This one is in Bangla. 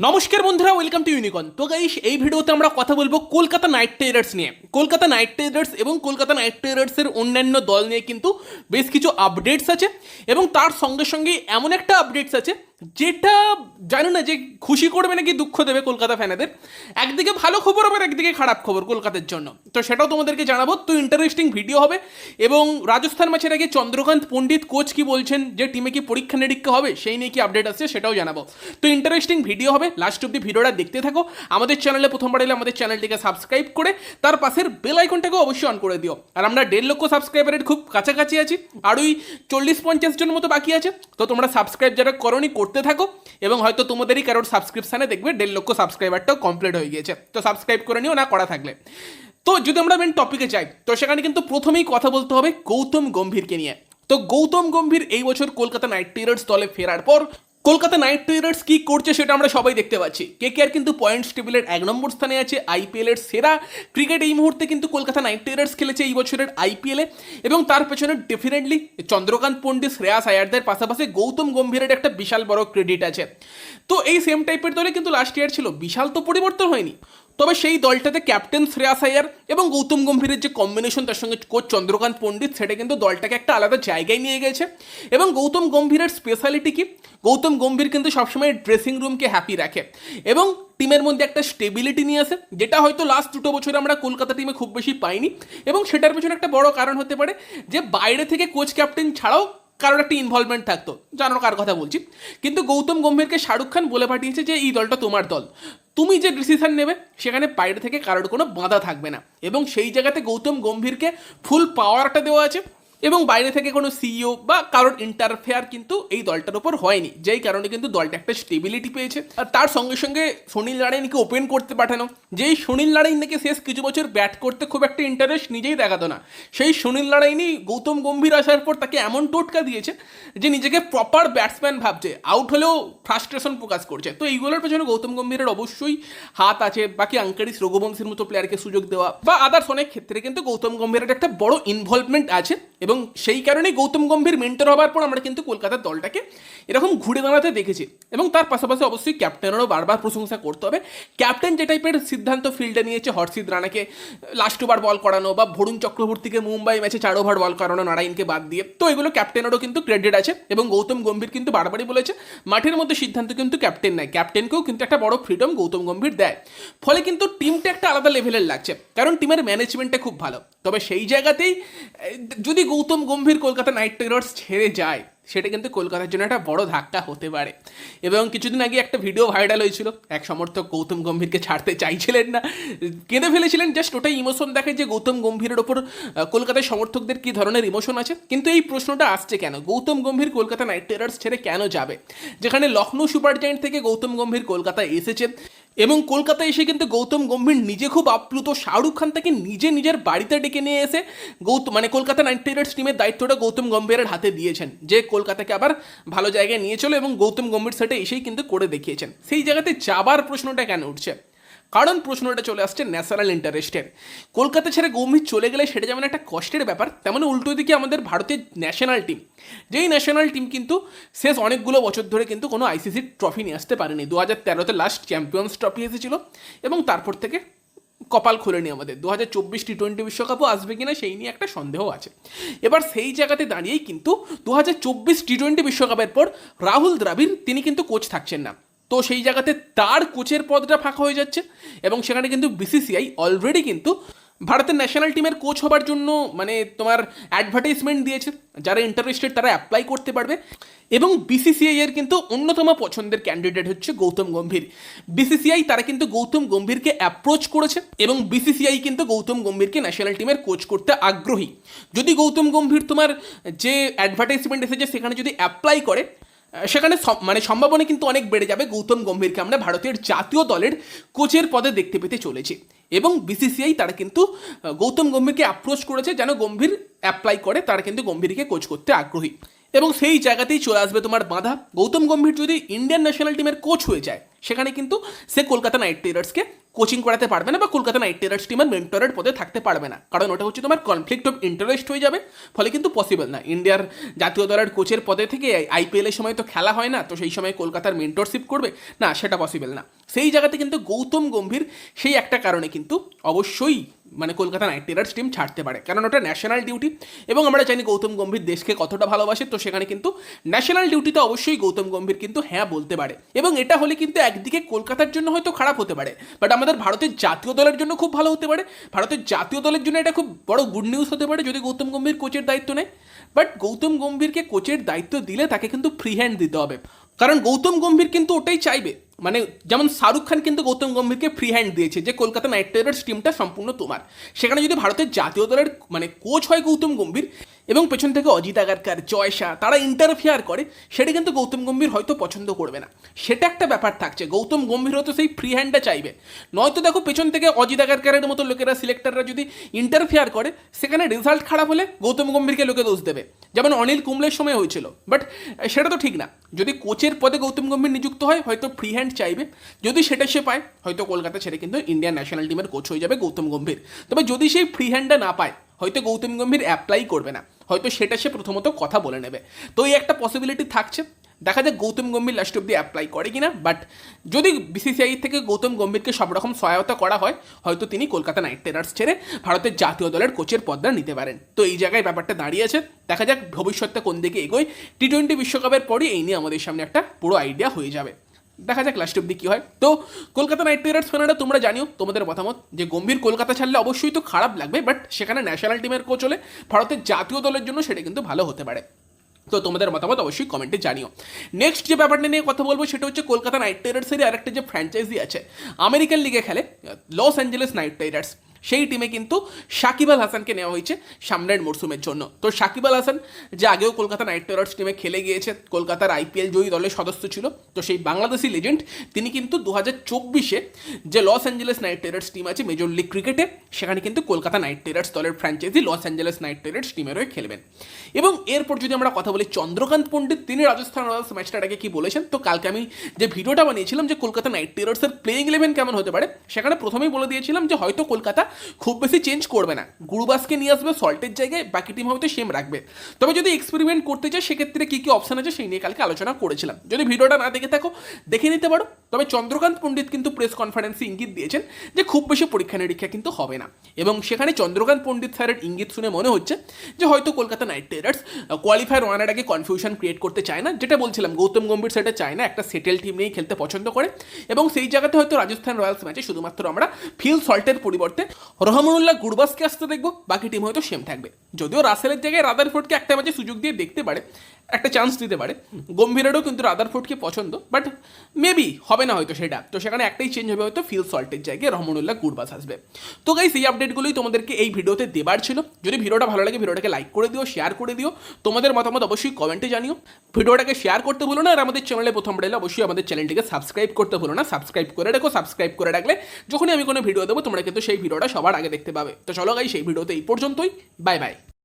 নমস্কার বন্ধুরা ওয়েলকাম টু ইউনিকন তো গাইস এই ভিডিওতে আমরা কথা বলব কলকাতা নাইট রাইডার্স নিয়ে। কলকাতা নাইট রাইডার্স এবং কলকাতা নাইট রাইডার্সের অন্যান্য দল নিয়ে কিন্তু বেশ কিছু আপডেটস আছে এবং তার সঙ্গে সঙ্গে এমন একটা আপডেটস আছে যেটা জানো না যে খুশি করবে নাকি দুঃখ দেবে কলকাতা ফ্যানেদের, একদিকে ভালো খবর আবার একদিকে খারাপ খবর কলকাতার জন্য। তো সেটাও তোমাদেরকে জানাব, তো ইন্টারেস্টিং ভিডিও হবে এবং রাজস্থান ম্যাচের আগে চন্দ্রকান্ত পণ্ডিত কোচ কি বলছেন, যে টিমে কি পরীক্ষা নিরীক্ষা হবে, সেই নিয়ে কি আপডেট আসছে সেটাও জানাব। তো ইন্টারেস্টিং ভিডিও হবে লাস্ট অব্দি ভিডিওটা দেখতে থাকো, আমাদের চ্যানেলে প্রথমবার এলে আমাদের চ্যানেলটিকে সাবস্ক্রাইব করে, তার পাশের বেল আইকনটাকে অবশ্যই অন করে দিও। আর আমরা দেড় লক্ষ সাবস্ক্রাইবারের খুব কাছাকাছি আছি আর ওই চল্লিশ পঞ্চাশ জন মতো বাকি আছে, তো তোমরা সাবস্ক্রাইব যারা করনি করতে থাকো এবং হয়তো তোমাদেরই কারোর সাবস্ক্রিপশানে দেখবে দেড় লক্ষ সাবস্ক্রাইবারটাও কমপ্লিট হয়ে গিয়েছে। তো সাবস্ক্রাইব করে নিও, না করা থাকলে। তো যদি আমরা মেন টপিকে যাই, তো সেখানে কিন্তু প্রথমেই কথা বলতে হবে গৌতম গম্ভীরকে নিয়ে। তো গৌতম গম্ভীর এই বছর কলকাতা নাইট রাইডার্স দলে ফেরার পর কলকাতা নাইট রাইডার্স কি করছে সেটা আমরা সবাই দেখতে পাচ্ছি। কে কে আর কিন্তু পয়েন্টস টেবিলের এক নম্বর স্থানে আছে আইপিএলের সেরা ক্রিকেট এই মুহূর্তে কিন্তু কলকাতা নাইট রাইডার্স খেলেছে এই বছরের আইপিএলে এবং তার পেছনে ডেফিনেটলি চন্দ্রকান্ত পণ্ডিত, শ্রেয়াস আয়ারদের, পাশাপাশি গৌতম গম্ভীরের একটা বিশাল বড় ক্রেডিট আছে। তো এই সেম টাইপের দলে কিন্তু লাস্ট ইয়ার ছিল। বিশাল তো পরিবর্তন হয়নি। তবে সেই দলটাতে ক্যাপ্টেন শ্রেয়াস আয়ার এবং গৌতম গম্ভীরের যে কম্বিনেশন তার সঙ্গে কোচ চন্দ্রকান্ত পণ্ডিত, সেটা কিন্তু দলটাকে একটা আলাদা জায়গায় নিয়ে গেছে। এবং গৌতম গম্ভীরের স্পেশালিটি কি? গৌতম গম্ভীর কিন্তু সবসময় ড্রেসিং রুমকে হ্যাপি রাখে। এবং টিমের মধ্যে একটা স্টেবিলিটি নিয়ে আসে, যেটা হয়তো লাস্ট দুটো বছরে আমরা কলকাতা টিমে খুব বেশি পাইনি। এবং সেটার পেছনে একটা বড় কারণ হতে পারে যে, বাইরে থেকে কোচ ক্যাপ্টেন ছাড়াও কারোর একটা ইনভলভমেন্ট থাকতো, জানো কার কথা বলছি। কিন্তু গৌতম গম্ভীরকে শাহরুখ খান বলে পাঠিয়েছে যে, এই দলটা তোমার দল। তুমি যে ডিসিশন নেবে, সেখানে বাইরে থেকে কারোর কোনো বাঁধা থাকবে না। এবং সেই জায়গাতে গৌতম গম্ভীরকে ফুল পাওয়ারটা দেওয়া আছে। এবং বাইরে থেকে কোনো সিইও বা কারোর ইন্টারফেয়ার কিন্তু এই দলটার উপর হয়নি। যেই কারণে কিন্তু দলটা একটা স্টেবিলিটি পেয়েছে। আর তার সঙ্গে সঙ্গে সুনীল নারায়ণকে ওপেন করতে পাঠানো। যেই সুনীল নারায়ণ নাকি শেষ কিছু বছর ব্যাট করতে খুব একটা ইন্টারেস্ট নিজেই দেখাতো না। সেই সুনীল নারায়ণই গৌতম গম্ভীর আসার পর তাকে এমন টোটকা দিয়েছে যে নিজেকে প্রপার ব্যাটসম্যান ভাবছে। আউট হলেও ফ্রাস্ট্রেশন প্রকাশ করছে। তো এইগুলোর পেছনে গৌতম গম্ভীরের অবশ্যই হাত আছে। বাকি আঙ্কারিস রঘুবংশীর মতো প্লেয়ারকে সুযোগ দেওয়া। বা আদার্স অনেক ক্ষেত্রে কিন্তু গৌতম গম্ভীরের একটা বড় ইনভলভমেন্ট আছে। এবং সেই কারণেই গৌতম গম্ভীর মেন্টর হবার পর আমরা কিন্তু কলকাতার দলটাকে এরকম ঘুরে দাঁড়াতে দেখেছি এবং তার পাশাপাশি অবশ্যই ক্যাপ্টেনেরও বারবার প্রশংসা করতে হবে। ক্যাপ্টেন যে টাইপের সিদ্ধান্ত ফিল্ডে নিয়েছে, হর্ষিত রানাকে লাস্ট ওভার বল করানো বা ভরুণ চক্রবর্তীকে মুম্বাই ম্যাচে চার ওভার বল করানো নারায়ণকে বাদ দিয়ে, তো এগুলো ক্যাপ্টেনেরও কিন্তু ক্রেডিট আছে এবং গৌতম গম্ভীর কিন্তু বারবারই বলেছে, মাঠের মধ্যে সিদ্ধান্ত কিন্তু ক্যাপ্টেন নেয়। ক্যাপ্টেনকেও কিন্তু একটা বড় ফ্রিডম গৌতম গম্ভীর দেয়। ফলে কিন্তু টিমটা একটা আলাদা লেভেলের লাগছে, কারণ টিমের ম্যানেজমেন্টটা খুব ভালো। তবে সেই জায়গাতেই যদি গৌতম গম্ভীর কলকাতা নাইট রাইডার্স ছেড়ে যায়। সেটা কিন্তু কলকাতার জন্য একটা বড় ধাক্কা হতে পারে। এবং কিছুদিন আগে একটা ভিডিও ভাইরাল হয়েছিল। এক সমর্থক গৌতম গম্ভীরকে ছাড়তে চাইছিলেন না। কেঁদে ফেলেছিলেন জাস্ট ওটাই ইমোশন দেখে যে গৌতম গম্ভীরের ওপর কলকাতার সমর্থকদের কী ধরনের ইমোশন আছে? কিন্তু এই প্রশ্নটা আসছে কেন? গৌতম গম্ভীর কলকাতা নাইট রাইডার্স ছেড়ে কেন যাবে? যেখানে লখনৌ সুপার জায়েন্ট থেকে গৌতম গম্ভীর কলকাতায় এসেছে এবং কলকাতায় এসে কিন্তু গৌতম গম্ভীর নিজে খুব আপ্লুত। শাহরুখ খান তাকে নিজে নিজের বাড়িতে ডেকে নিয়ে এসে গৌতম মানে কলকাতা নাইট রাইডার্স টিমের দায়িত্বটা গৌতম গম্ভীরের হাতে দিয়েছেন, যে কলকাতাকে আবার ভালো জায়গায় নিয়ে চলো এবং গৌতম গম্ভীর সেটা এসেই কিন্তু করে দেখিয়েছেন। সেই জায়গাতে যাবার প্রশ্নটা কেন উঠছে? কারণ প্রশ্নটা চলে আসছে ন্যাশনাল ইন্টারেস্টের। কলকাতা ছেড়ে গম্ভীর চলে গেলে সেটা যেমন একটা কষ্টের ব্যাপার, তেমন উল্টো দিকে আমাদের ভারতের ন্যাশনাল টিম। যেই ন্যাশনাল টিম কিন্তু শেষ অনেকগুলো বছর ধরে কিন্তু কোনো আইসিসির ট্রফি নিয়ে আসতে পারেনি। দু হাজার তেরোতে লাস্ট চ্যাম্পিয়ন্স ট্রফি এসেছিল এবং তারপর থেকে কপাল খুলেনি আমাদের। দু হাজার চব্বিশ টি টোয়েন্টি বিশ্বকাপও আসবে কিনা সেই নিয়ে একটা সন্দেহ আছে। এবার সেই জায়গাতে দাঁড়িয়েই কিন্তু দু হাজার চব্বিশ টি টোয়েন্টি বিশ্বকাপের পর রাহুল দ্রাবিড়, তিনি কিন্তু কোচ থাকছেন না। তো সেই জায়গাতে তার কোচের পদটা ফাঁকা হয়ে যাচ্ছে এবং সেখানে কিন্তু বিসিসিআই অলরেডি কিন্তু ভারতের ন্যাশনাল টিমের কোচ হবার জন্য মানে তোমার অ্যাডভার্টাইজমেন্ট দিয়েছে, যারা ইন্টারেস্টেড তারা অ্যাপ্লাই করতে পারবে এবং বিসিসিআই এর কিন্তু অন্যতম পছন্দের ক্যান্ডিডেট হচ্ছে গৌতম গম্ভীর। বিসিসিআই তারা কিন্তু গৌতম গম্ভীরকে অ্যাপ্রোচ করেছে এবং বিসিসিআই কিন্তু গৌতম গম্ভীরকে ন্যাশনাল টিমের কোচ করতে আগ্রহী। যদি গৌতম গম্ভীর তোমার যে অ্যাডভার্টাইজমেন্ট এসেছে সেখানে যদি অ্যাপ্লাই করে সেখানে মানে সম্ভাবনা কিন্তু অনেক বেড়ে যাবে গৌতম গম্ভীরকে আমরা ভারতের জাতীয় দলের কোচের পদে দেখতে পেতে চলেছি। এবং বিসিসিআই তারা কিন্তু গৌতম গম্ভীরকে অ্যাপ্রোচ করেছে যেন গম্ভীর অ্যাপ্লাই করে, তারা কিন্তু গম্ভীরকে কোচ করতে আগ্রহী। এবং সেই জায়গাতেই চলে আসবে তোমার বাধা। গৌতম গম্ভীর যদি ইন্ডিয়ান ন্যাশনাল টিমের কোচ হয়ে যায়, সেখানে কিন্তু সে কলকাতা নাইট রাইডার্সকে কোচিং করাতে পারবে না বা কলকাতা নাইট রাইডার্স টিমের মেন্টরের পদে থাকতে পারবে না। কারণ ওটা হচ্ছে তোমার কনফ্লিক্ট অফ ইন্টারেস্ট হয়ে যাবে, ফলে কিন্তু পসিবল না। ইন্ডিয়ার জাতীয় দলের কোচের পদে থেকে আইপিএলের সময় তো খেলা হয় না, তো সেই সময় কলকাতার মেন্টরশিপ করবে। না, সেটা পসিবল না। সেই জায়গাতে কিন্তু গৌতম গম্ভীর, সেই একটা কারণে কিন্তু অবশ্যই মানে কলকাতা নাইট রাইডার্স টিম ছাড়তে পারে। কারণ ওটা ন্যাশনাল ডিউটি এবং আমরা জানি গৌতম গম্ভীর দেশকে কতটা ভালোবাসে, তো সেখানে কিন্তু ন্যাশনাল ডিউটিতে অবশ্যই গৌতম গম্ভীর কিন্তু হ্যাঁ বলতে পারে। এবং এটা হলে কিন্তু একদিকে কলকাতার জন্য হয়তো খারাপ হতে পারে বাট আমাদের ভারতের জাতীয় দলের জন্য খুব ভালো হতে পারে। ভারতের জাতীয় দলের জন্য এটা খুব বড় গুড নিউজ হতে পারে যদি গৌতম গম্ভীর কোচের দায়িত্ব নেয়। বাট গৌতম গম্ভীরকে কোচের দায়িত্ব দিলে তাকে কিন্তু ফ্রি হ্যান্ড দিতে হবে। কারণ গৌতম গম্ভীর কিন্তু ওটাই চাইবে। মানে যেমন শাহরুখ খান কিন্তু গৌতম গম্ভীরকে ফ্রি হ্যান্ড দিয়েছে যে কলকাতা নাইট রাইডার্স টিমটা সম্পূর্ণ তোমার। সেখানে যদি ভারতের জাতীয় দলের মানে কোচ হয় গৌতম গম্ভীর এবং পেছন থেকে অজিত আগারকার, জয় শাহ, তারা ইন্টারফেয়ার করে, সেটা কিন্তু গৌতম গম্ভীর হয়তো পছন্দ করবে না। সেটা একটা ব্যাপার থাকছে, গৌতম গম্ভীর হয়তো সেই ফ্রি হ্যান্ডটা চাইবে। নয়তো দেখো পেছন থেকে অজিত আগারকারের মতো লোকেরা সিলেক্টররা যদি ইন্টারফেয়ার করে, সেখানে রেজাল্ট খারাপ হলে গৌতম গম্ভীরকে লোকে দোষ দেবে। যেমন অনিল কুম্বলের সময় হয়েছিল। বাট সেটা তো ঠিক না। যদি কোচের পদে গৌতম গম্ভীর নিযুক্ত হয়, হয়তো ফ্রি হ্যান্ড চাইবে। যদি সেটা সে পায়, হয়তো কলকাতা ছেড়ে কিন্তু ইন্ডিয়ান ন্যাশনাল টিমের কোচ হয়ে যাবে গৌতম গম্ভীর। তবে যদি সেই ফ্রি হ্যান্ডটা না পায়, হয়তো গৌতম গম্ভীর অ্যাপ্লাই করবে না। হয়তো সেটা সে প্রথমত কথা বলে নেবে। তো এই একটা পসিবিলিটি থাকছে। দেখা যাক গৌতম গম্ভীর লাস্ট অব্দি অ্যাপ্লাই করে কিনা বাট যদি বিসিসিআই থেকে গৌতম গম্ভীরকে সব রকম সহায়তা করা হয়, হয়তো তিনি কলকাতা নাইট রাইডার্স ছেড়ে ভারতের জাতীয় দলের কোচের পদটা নিতে পারেন। তো এই জায়গায় ব্যাপারটা দাঁড়িয়েছে দেখা যাক ভবিষ্যৎটা কোন দিকে এগোয়। টি টোয়েন্টি বিশ্বকাপের পরই এই নিয়ে আমাদের সামনে একটা পুরো আইডিয়া হয়ে যাবে। দেখা যাক লাস্ট অব্দি কী হয়। তো কলকাতা নাইট রাইডার্স ফ্যানেরা তোমরা জানিও তোমাদের মতামত যে গম্ভীর কলকাতা ছাড়লে অবশ্যই তো খারাপ লাগবে বাট সেখানে ন্যাশনাল টিমের কোচ হলে ভারতের জাতীয় দলের জন্য সেটা কিন্তু ভালো হতে পারে। তো তোমাদের মতামত অবশ্যই কমেন্টে জানিও। নেক্সট যে ব্যাপারটা নিয়ে কথা বলব সেটা হচ্ছে কলকাতা নাইট রাইডার্সেরই আরেকটা যে ফ্র্যাঞ্চাইজি আছে। আমেরিকান লিগে খেলে লস অ্যাঞ্জেলেস নাইট রাইডার্স সেই টিমে কিন্তু সাকিব আল হাসানকে নেওয়া হয়েছে সামনের মরসুমের জন্য। তো সাকিব আল হাসান যে আগেও কলকাতা নাইট রাইডার্স টিমে খেলে গিয়েছে, কলকাতার আইপিএল জয়ী দলের সদস্য ছিল, তো সেই বাংলাদেশি লেজেন্ড তিনি কিন্তু দু হাজার চব্বিশে যে Los Angeles Knight Riders team আছে মেজর লিগ ক্রিকেটে সেখানে কিন্তু কলকাতা নাইট রাইডার্স দলের franchise Los Angeles Knight Riders টিমের হয়ে খেলবেন। এবং এরপর যদি আমরা কথা বলি চন্দ্রকান্ত পণ্ডিত, তিনি রাজস্থান রয়্যালস ম্যাচটার আগে কি বলেছেন, তো কালকে আমি যে ভিডিওটা বানিয়েছিলাম যে কলকাতা নাইট রাইডার্সের প্লেইং ইলেভেন কেমন হতে পারে, সেখানে প্রথমেই বলে দিয়েছিলাম যে হয়তো কলকাতা খুব বেশি চেঞ্জ করবে না। গুরুবাসকে নিয়ে আসবে সল্টের জায়গায় বাকি টিম হয়তো সেম রাখবে। তবে যদি এক্সপেরিমেন্ট করতে চাই সেক্ষেত্রে কী কী অপশান আছে, সেই নিয়ে কালকে আলোচনা করেছিলাম। যদি ভিডিওটা না দেখে থাকো, দেখে নিতে পারো। তবে চন্দ্রকান্ত পণ্ডিত কিন্তু প্রেস কনফারেন্সে ইঙ্গিত দিয়েছেন যে খুব বেশি পরীক্ষা নিরীক্ষা কিন্তু হবে না। এবং সেখানে চন্দ্রকান্ত পণ্ডিত স্যারের ইঙ্গিত শুনে মনে হচ্ছে যে হয়তো কলকাতা নাইট রাইডার্স কোয়ালিফায়ার ওয়ানের আগে কনফিউশন ক্রিয়েট করতে চায় না। যেটা বলছিলাম, গৌতম গম্ভীর সেটা চায় না, একটা সেটেল টিম নিয়েই খেলতে পছন্দ করে। এবং সেই জায়গাতে হয়তো রাজস্থান রয়্যালস ম্যাচে শুধুমাত্র আমরা ফিল সল্টের পরিবর্তে রহমানুল্লাহ গুরবাসকে আসতে দেখব, বাকি টিম হয়তো সেম থাকবে। যদিও রাসেলের জায়গায় রাদারফোর্ডকে একটা ম্যাচে সুযোগ দিয়ে দেখতে পারে একটা চান্স দিতে পারে। গম্ভীরেরও কিন্তু রাদার রাদারফোর্ডকে পছন্দ বাট মেবি হবে না হয়তো সেটা। তো সেখানে একটাই চেঞ্জ হবে হয়তো ফিল সল্টের জায়গায় রহমানুল্লাহ গুরবাস আসবে। তো গাইস এই আপডেটগুলোই তোমাদেরকে এই ভিডিওতে দেবার ছিল। যদি ভিডিওটা ভালো লাগে, ভিডিওটাকে লাইক করে দিও শেয়ার করে দিও। তোমাদের মতামত অবশ্যই কমেন্টে জানিও। ভিডিওটাকে শেয়ার করতে ভুলো না আর আমাদের চ্যানেলে প্রথম এলে অবশ্যই আমাদের চ্যানেলটিকে সাবস্ক্রাইব করতে ভুলো না। সাবস্ক্রাইব করে রাখো সাবস্ক্রাইব করে রাখলে যখনই আমি কোনো ভিডিও দেবো, তোমরা কিন্তু সেই ভিডিওটা সবার আগে দেখতে পাবে। তো চলো গাই সেই ভিডিওতে এই পর্যন্তই। Bye bye